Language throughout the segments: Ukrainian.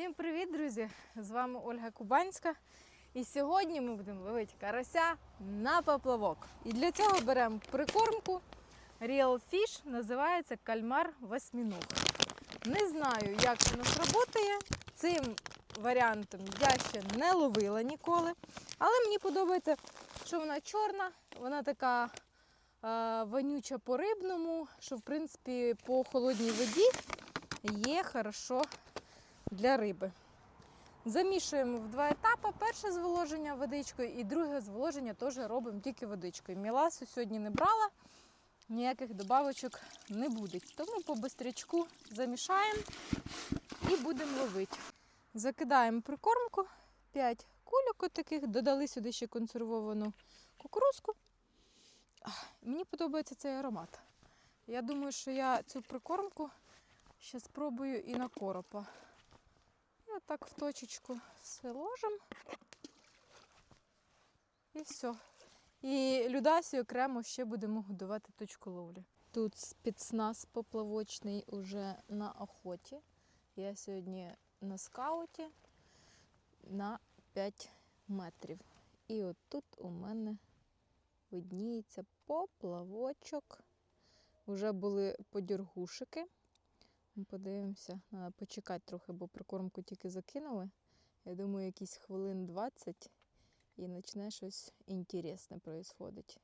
Всім привіт, друзі! З вами Ольга Кубанська. І сьогодні ми будемо ловити карася на поплавок. І для цього беремо прикормку Real Fish, називається кальмар восьміног. Не знаю, як воно сработає. Цим варіантом я ще не ловила ніколи. Але мені подобається, що вона чорна, вона така е, вонюча по рибному, що в принципі по холодній воді є хорошо для риби. Замішуємо в два етапи. Перше зволоження водичкою і друге зволоження теж робимо тільки водичкою. Міласу сьогодні не брала, ніяких добавочок не буде. Тому по бистрячку замішаємо і будемо ловити. Закидаємо прикормку, 5 кульок таких, додали сюди ще консервовану кукурузку. Мені подобається цей аромат. Я думаю, що я цю прикормку ще спробую і на коропа. І отак в точечку все ложимо. І все. І Людасі окремо ще будемо годувати точку ловлі. Тут спецназ поплавочний уже на охоті. Я сьогодні на скауті на 5 метрів. І от тут у мене видніється поплавочок. Уже були подіргушики. Подивимося, треба почекати трохи, бо прикормку тільки закинули. Я думаю, якісь хвилин 20 і почне щось інтересне происходить.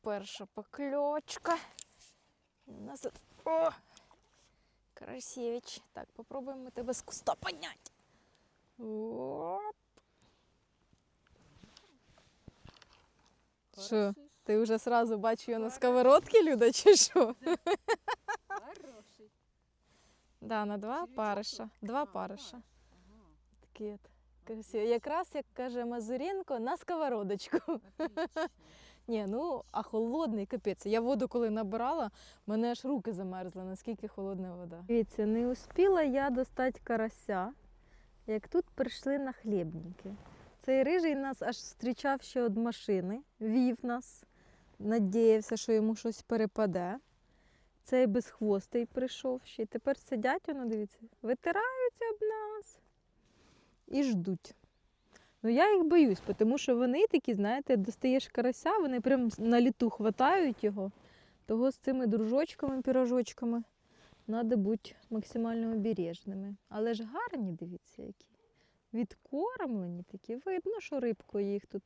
Перша покльовочка. У нас тут. О! Красивич. Так, попробуємо тебе з куста підняти. Оп. Що? Ти вже сразу бачу його на сковородці, Люда, чи що? Хороший. Да, на два париша. Два париша. Такі от красиві. Якраз як каже Мазуренко, на сковородочку. Ні, ну а холодний капець. Я воду коли набирала, мене аж руки замерзли, наскільки холодна вода. Дивіться, не успіла я достати карася, як тут прийшли на хлібники. Цей рижий нас аж зустрічав ще від машини, вів нас, надіявся, що йому щось перепаде. Цей безхвостий прийшов ще. І тепер сидять, воно, дивіться, витираються об нас і ждуть. Ну я їх боюсь, тому що вони такі, знаєте, достаєш карася, вони прям на літу хватають його. Того з цими дружочками, пірожочками треба бути максимально обережними. Але ж гарні, дивіться, які. Відкормлені такі. Видно, що рибку їх тут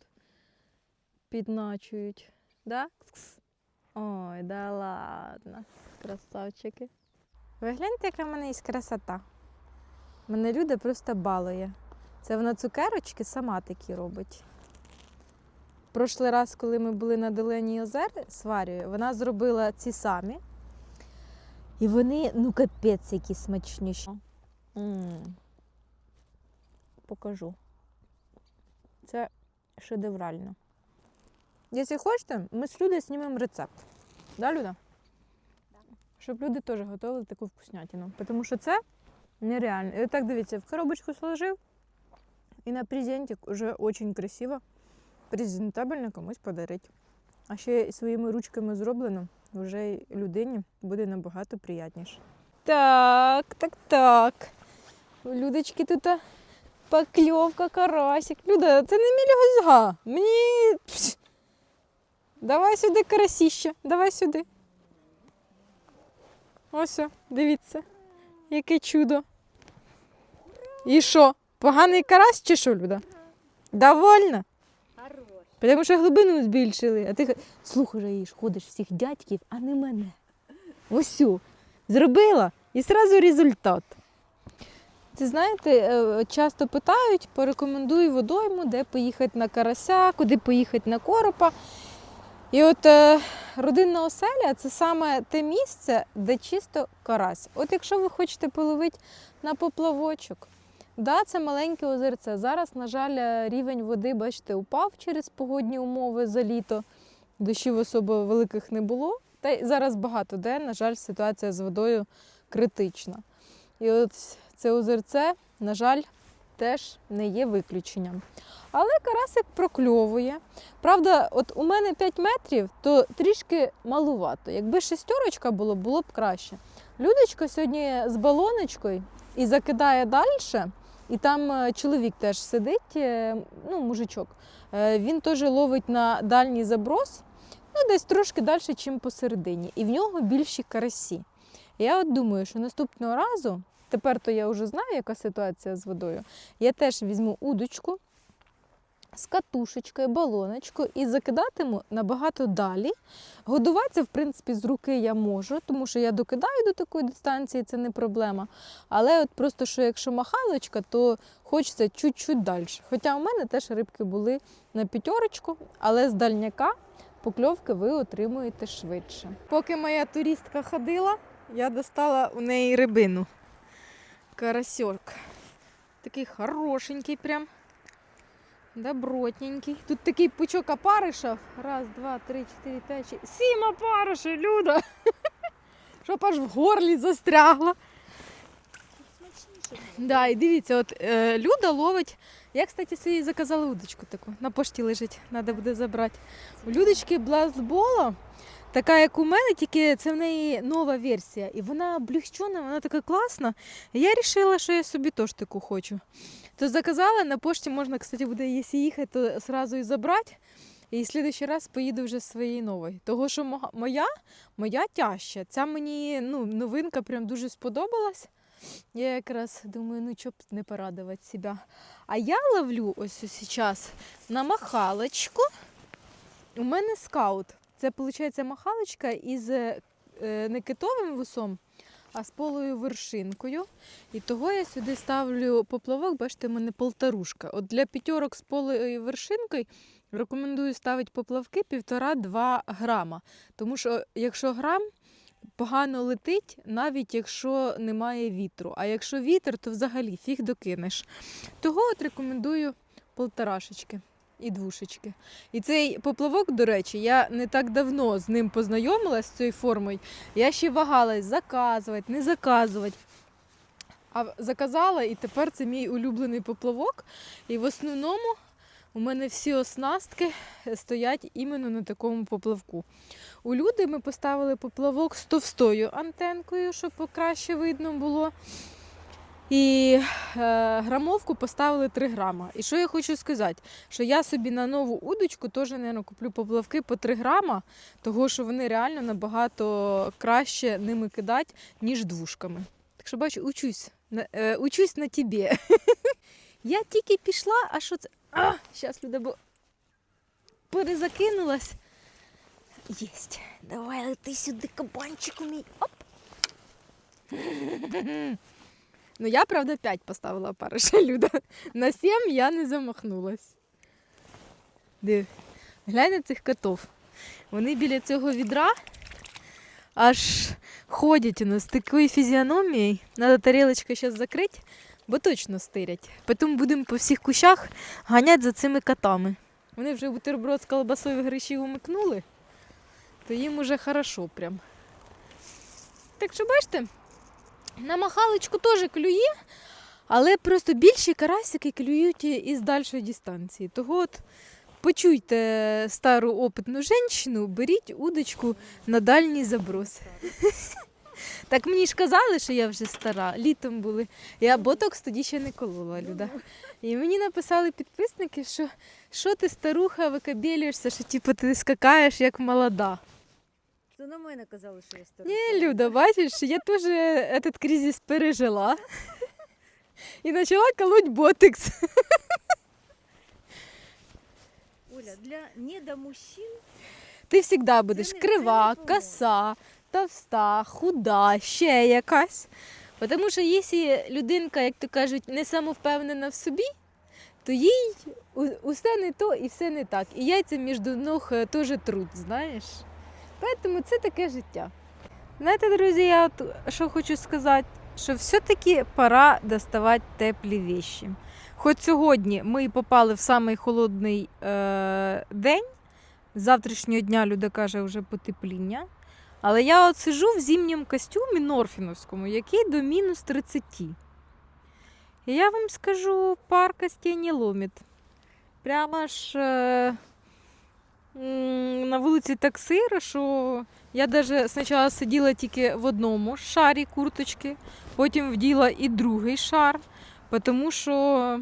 підначують. Да? Кс-кс. Ой, да ладно, красавчики. Ви гляньте, яка в мене є красота. Мене люди просто балує. Це вона цукерочки сама такі робить. Прошлий раз, коли ми були на Долині озер з вона зробила ці самі. І вони, ну капець, які смачніші. М. Покажу. Це шедеврально. Якщо хочете, ми з Людою знімемо рецепт. Да, Люда? Щоб люди теж готували таку вкуснятину. Тому що це нереально. І так дивіться, в коробочку сложив. І на презентик вже дуже красиво, презентабельно комусь подарити. А ще своїми ручками зроблено, вже людині буде набагато приятніше. Так, так, так. У Людочки тут покльовка, карасик. Люда, це не мілі гозга. Мені. Пс. Давай сюди карасіще, давай сюди. Ось, дивіться, яке чудо. І що? Поганий карась чи що, Люда? Довольна? Тому що глибину збільшили. А ти х- слухаєш, ходиш всіх дядьків, а не мене. Ось о, зробила і одразу результат. Це знаєте, е, часто питають, порекомендуй водойму, де поїхати на карася, куди поїхати на коропа. І от е, родинна оселя це саме те місце, де чисто карась. От якщо ви хочете половити на поплавочок, Да, це маленьке озерце. Зараз, на жаль, е, рівень води, бачите, упав через погодні умови за літо. Дощів особо великих не було. Та й зараз багато де, на жаль, ситуація з водою критична. І от це озерце, на жаль, теж не є виключенням. Але карасик прокльовує. Правда, от у мене 5 метрів, то трішки малувато. Якби шестерочка було, було б краще. Людочка сьогодні з балоночкою і закидає далі. І там е, чоловік теж сидить, е, ну, мужичок. Е, Він теж ловить на дальній заброс, ну, десь трошки далі, ніж посередині. І в нього більші карасі. Я от думаю, що наступного разу, тепер то я вже знаю, яка ситуація з водою, я теж візьму удочку з катушечкою, балоночкою і закидатиму набагато далі. Годуватися, в принципі, з руки я можу, тому що я докидаю до такої дистанції, це не проблема. Але от просто що якщо махалочка, то хочеться чуть-чуть далі. Хоча у мене теж рибки були на п'ятерочку, але з дальняка покльовки ви отримуєте швидше. Поки моя туристка ходила, я достала у неї рибину. Карасьок. Такий хорошенький прям. Добротненький. Тут такий пучок опаришів. Раз, два, три, чотири, п'ять, шість. Сім опаришів, Люда! Щоб аж в горлі застрягла. Да, і дивіться, от е, Люда ловить. Я, кстати, собі заказала удочку таку. На пошті лежить, треба буде забрати. У Людочки бластбола, така як у мене, тільки це в неї нова версія. І вона блюхчона, вона така класна. Я вирішила, що я собі теж таку хочу. То заказала, на пошті можна, кстати, буде, якщо їхати, то одразу і забрати. І в следующий раз поїду вже своєю новою. Того, що моя, моя тяжча. Ця мені ну, новинка прям дуже сподобалась. Я якраз думаю, ну чоб не порадувати себе. А я ловлю ось зараз на махалочку. У мене скаут. Це виходить махалочка із е, не китовим вусом, а з полою вершинкою. І того я сюди ставлю поплавок, бачите, в мене полторушка. От для п'ятерок з полою вершинкою рекомендую ставити поплавки 1,5-2 грама. Тому що якщо грам, погано летить, навіть якщо немає вітру. А якщо вітер, то взагалі фіг докинеш. Того от рекомендую полторашечки і двушечки. І цей поплавок, до речі, я не так давно з ним познайомилась з цією формою. Я ще вагалась заказувати, не заказувати. А заказала, і тепер це мій улюблений поплавок. І в основному у мене всі оснастки стоять іменно на такому поплавку. У люди ми поставили поплавок з товстою антенкою, щоб краще видно було. І е, грамовку поставили 3 грама. І що я хочу сказати? Що я собі на нову удочку теж, мабуть, куплю поплавки по 3 грама, того що вони реально набагато краще ними кидати, ніж двушками. Так що бачу, учусь. На, е, учусь на тобі. Я тільки пішла, а що це? А, зараз люди, бо перезакинулась. Єсть. Давай лети сюди, кабанчику мій. Оп. Ну, я, правда, 5 поставила париша Люда. На 7 я не замахнулась. Див. Глянь на цих котов. Вони біля цього відра аж ходять у нас з такою фізіономією. Надо тарілочку зараз закрити, бо точно стирять. Потім будемо по всіх кущах ганяти за цими котами. Вони вже бутерброд з колбасою гриші умикнули, то їм уже хорошо прям. Так що бачите, на махалочку теж клює, але просто більші карасики клюють із дальшої дистанції. Того от почуйте стару опитну жінку, беріть удочку на дальній заброс. Так мені ж казали, що я вже стара, літом були. Я ботокс тоді ще не колола, Люда. І мені написали підписники, що що ти старуха викабелюєшся, що типу, ти скакаєш як молода. Це на мене казали, що я стара. Не, Люда, бачиш, я теж этот кризис пережила. І почала колоть ботекс. Оля, для недомужчин Ти завжди будеш не- крива, коса, товста, худа, ще якась. Тому що якщо людинка, як то кажуть, не самовпевнена в собі, то їй усе не то і все не так. І яйця між ног е, теж труд, знаєш. Тому це таке життя. Знаєте, друзі, я от що хочу сказати, що все-таки пора доставати теплі віші. Хоч сьогодні ми попали в самий холодний е- день, з завтрашнього дня люди каже вже потепління. Але я от сижу в зимньому костюмі норфіновському, який до мінус 30. І я вам скажу, пар костей не ломить. Прямо ж е, на вулиці так сиро, що Я навіть спочатку сиділа тільки в одному шарі курточки, потім вділа і другий шар, тому що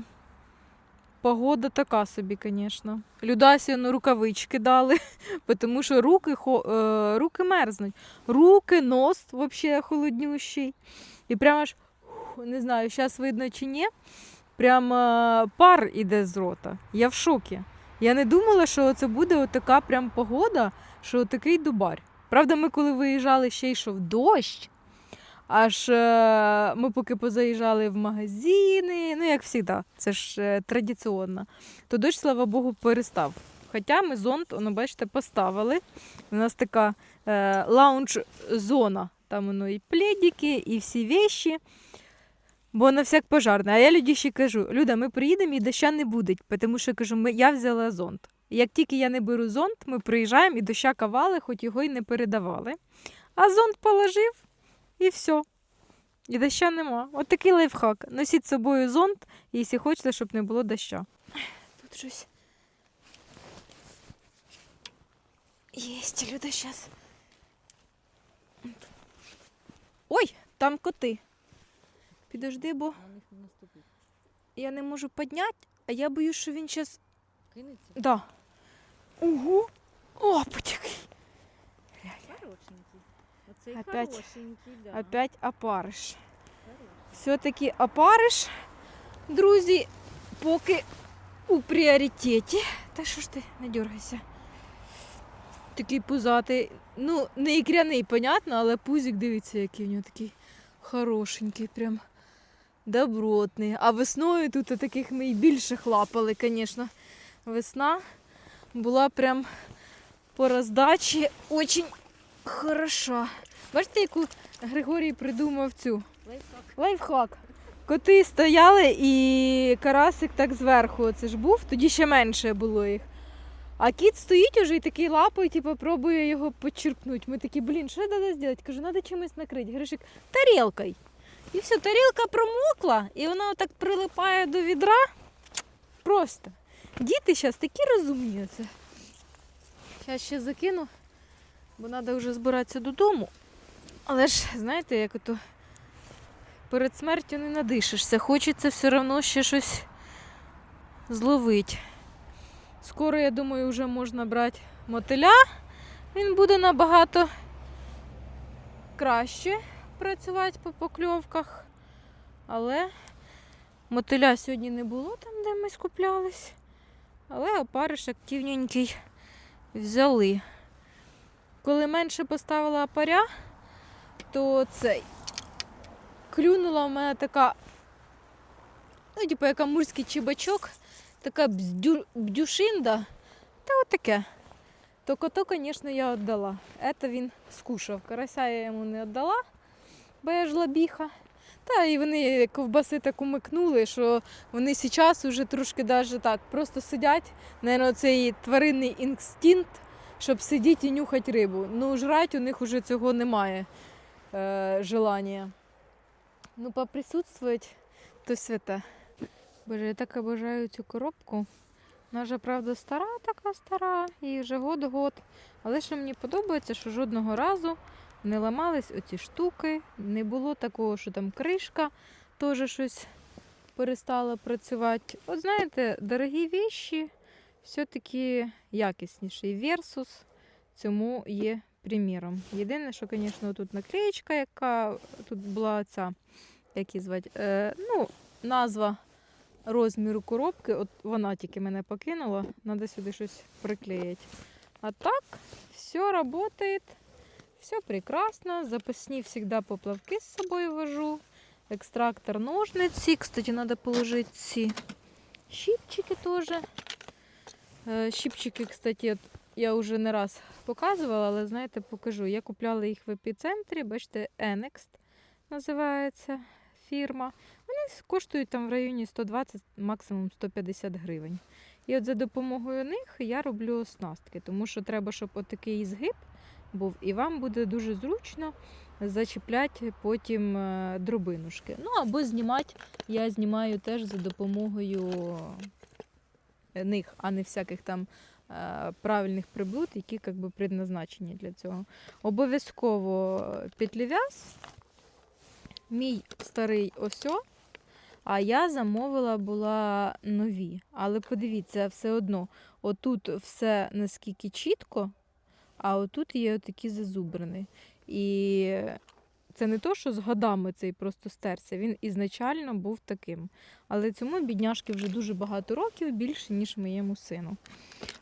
погода така собі, звісно. Людасі ну, рукавички дали, тому що руки, е, руки мерзнуть. Руки, нос взагалі холоднющий. І прямо ж, не знаю, зараз видно чи ні, прямо пар іде з рота. Я в шокі. Я не думала, що це буде така прям погода, що такий дубар. Правда, ми коли виїжджали, ще йшов дощ. Аж е, ми поки позаїжджали в магазини, ну як завжди, це ж е, традиційно, то дощ, слава Богу, перестав. Хоча ми зонт, воно, бачите, поставили. У нас така е, лаунж-зона. Там воно і пледики, і всі вещі. Бо на всяк пожарний. А я люди ще кажу: Люда, ми приїдемо і доща не буде, тому що кажу, ми, я взяла зонт. Як тільки я не беру зонт, ми приїжджаємо і доща кавали, хоч його й не передавали. А зонт положив і все. І доща нема. От такий лайфхак. Носіть з собою зонт, якщо хочете, щоб не було доща. Тут щось. Єсть, Люда, зараз. Ой, там коти. Підожди, бо На них не наступить. я не можу підняти, а я боюсь, що він зараз. Кинеться? Да. Опачик! Хорошенький. Оцей Опять- хорошенький, да. Опять опариш. Все-таки опариш, друзі, поки у пріоритеті. Та що ж ти, не дергайся. Такий пузатий. Ну, не ікряний, понятно, але пузик, дивіться, який в нього такий хорошенький, прям добротний. А весною тут таких ми і більше хлапали, звісно. Весна була прям по роздачі очень хороша. Бачите, яку Григорій придумав цю Лайфхак. Лайфхак. Коти стояли і карасик так зверху це ж був, тоді ще менше було їх. А кіт стоїть уже і такий лапою, типу, пробує його почерпнути. Ми такі, блін, що треба зробити? Кажу, треба чимось накрити. Гришик, тарілкою. І все, тарілка промокла, і вона так прилипає до відра. Просто. Діти зараз такі розумні. Оце. Зараз ще закину, бо треба вже збиратися додому. Але ж, знаєте, як ото перед смертю не надишишся. Хочеться все одно ще щось зловити. Скоро, я думаю, вже можна брати мотиля. Він буде набагато краще працювати по покльовках. Але мотиля сьогодні не було там, де ми скуплялись. Але опариш активненький взяли. Коли менше поставила опаря, то цей клюнула в мене така, ну, типу, як амурський чебачок, така бздю, бдюшинда. Та от таке. То кото, звісно, я віддала. Це він скушав. Карася я йому не віддала, бо я. Та і вони ковбаси так умикнули, що вони зараз вже трошки даже так просто сидять. Наверно, цей тваринний інстинкт, щоб сидіти і нюхати рибу. Ну, жрать у них вже цього немає е, желання. Ну, поприсутствувати то святе. Боже, я так обожаю цю коробку. Вона вже, правда, стара, така стара, їй вже год-год. Але що мені подобається, що жодного разу не ламались оці штуки, не було такого, що там кришка теж щось перестала працювати. От знаєте, дорогі віші все-таки якісніші. Версус цьому є приміром. Єдине, що, звісно, тут наклеєчка, яка тут була ця, як її звати, е, ну, назва розміру коробки, от вона тільки мене покинула, треба сюди щось приклеїти. А так, все працює, все прекрасно. Запасні завжди поплавки з собою вожу. Екстрактор ножниці. Кстати, треба положити ці щипчики теж. Е, Щипчики, кстати, я вже не раз показувала, але знаєте, покажу. Я купляла їх в епіцентрі, бачите, Enext називається фірма. Вони коштують там в районі 120, максимум 150 гривень. І от за допомогою них я роблю оснастки, тому що треба, щоб отакий згиб був, і вам буде дуже зручно зачіпляти потім е, дробинушки. Ну або знімати, я знімаю теж за допомогою е, них, а не всяких там е, правильних приблуд, які як би, предназначені для цього. Обов'язково петлів'яз, мій старий осьо, а я замовила була нові. Але подивіться, все одно, отут все наскільки чітко, а отут є отакі зазубрини. І це не то, що з годами цей просто стерся, він ізначально був таким. Але цьому бідняшки вже дуже багато років, більше, ніж моєму сину.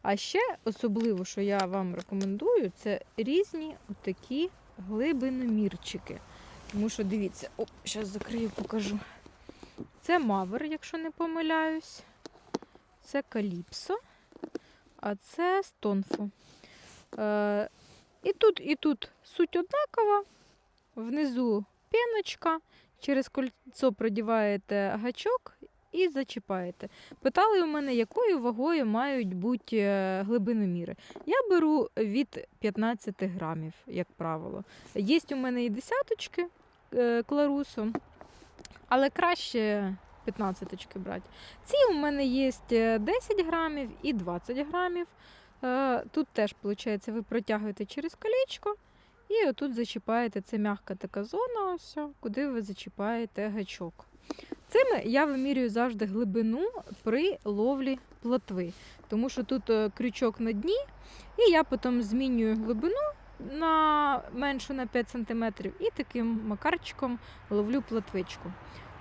А ще особливо, що я вам рекомендую, це різні отакі глибиномірчики. Тому що дивіться, о, зараз закрию, покажу. Це мавер, якщо не помиляюсь. Це каліпсо, а це стонфо. Е, і тут, і тут суть однакова. Внизу піночка, через кольцо продіваєте гачок і зачіпаєте. Питали у мене, якою вагою мають бути е, глибиноміри. Я беру від 15 грамів, як правило. Є у мене і десяточки е, кларусу, але краще 15 брати. Ці у мене є 10 грамів і 20 грамів. Е, Тут теж, виходить, ви протягуєте через колечко. І отут зачіпаєте, це м'яка така зона, ось, куди ви зачіпаєте гачок. Цим я вимірюю завжди глибину при ловлі плотви, тому що тут е, крючок на дні, і я потім змінюю глибину на меншу на 5 см і таким макарчиком ловлю плотвичку.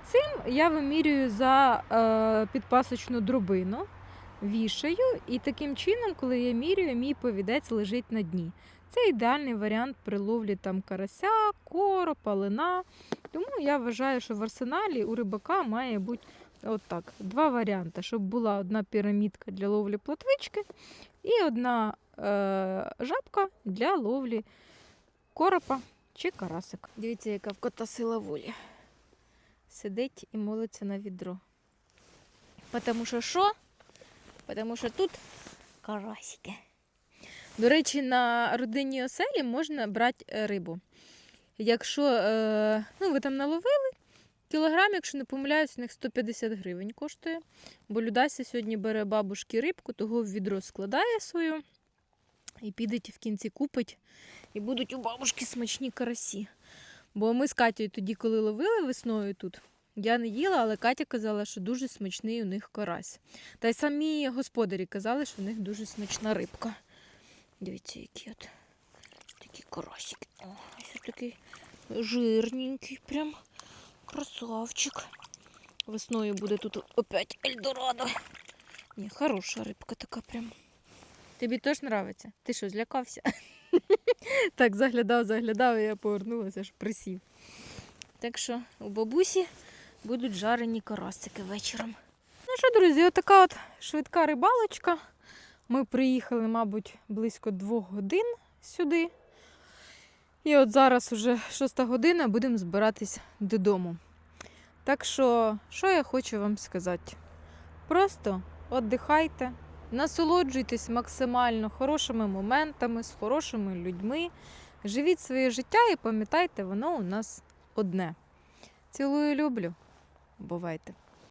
Цим я вимірюю за е, підпасочну дробину, вішаю, і таким чином, коли я мірюю, мій повідець лежить на дні. Це ідеальний варіант при ловлі там карася, коропа, лина. Тому я вважаю, що в арсеналі у рибака має бути от два варіанти, щоб була одна пірамідка для ловлі плотвички і одна е, жабка для ловлі коропа чи карасика. Дивіться, яка в кота сила волі. Сидить і молиться на відро. Тому що що? Тому що тут карасики. До речі, на родинній оселі можна брати е, рибу. Якщо е, ну, ви там наловили, кілограм, якщо не помиляюсь, у них 150 гривень коштує. Бо Людася сьогодні бере бабушки рибку, того в відро складає свою і піде в кінці купить. І будуть у бабушки смачні карасі. Бо ми з Катєю тоді, коли ловили весною тут, я не їла, але Катя казала, що дуже смачний у них карась. Та й самі господарі казали, що у них дуже смачна рибка. Дивіться, які от такі карасики. Ось такий жирненький, прям красавчик. Весною буде тут опять Ельдорадо. Ні, хороша рибка така прям. Тобі теж подобається? Ти що, злякався? так, заглядав, заглядав, і я повернулася, аж присів. Так що у бабусі будуть жарені карасики вечором. Ну що, друзі, отака от швидка рибалочка. Ми приїхали, мабуть, близько двох годин сюди. І от зараз уже шоста година, будемо збиратись додому. Так що, що я хочу вам сказати? Просто віддихайте, насолоджуйтесь максимально хорошими моментами, з хорошими людьми. Живіть своє життя і пам'ятайте, воно у нас одне. Цілую, люблю. Бувайте!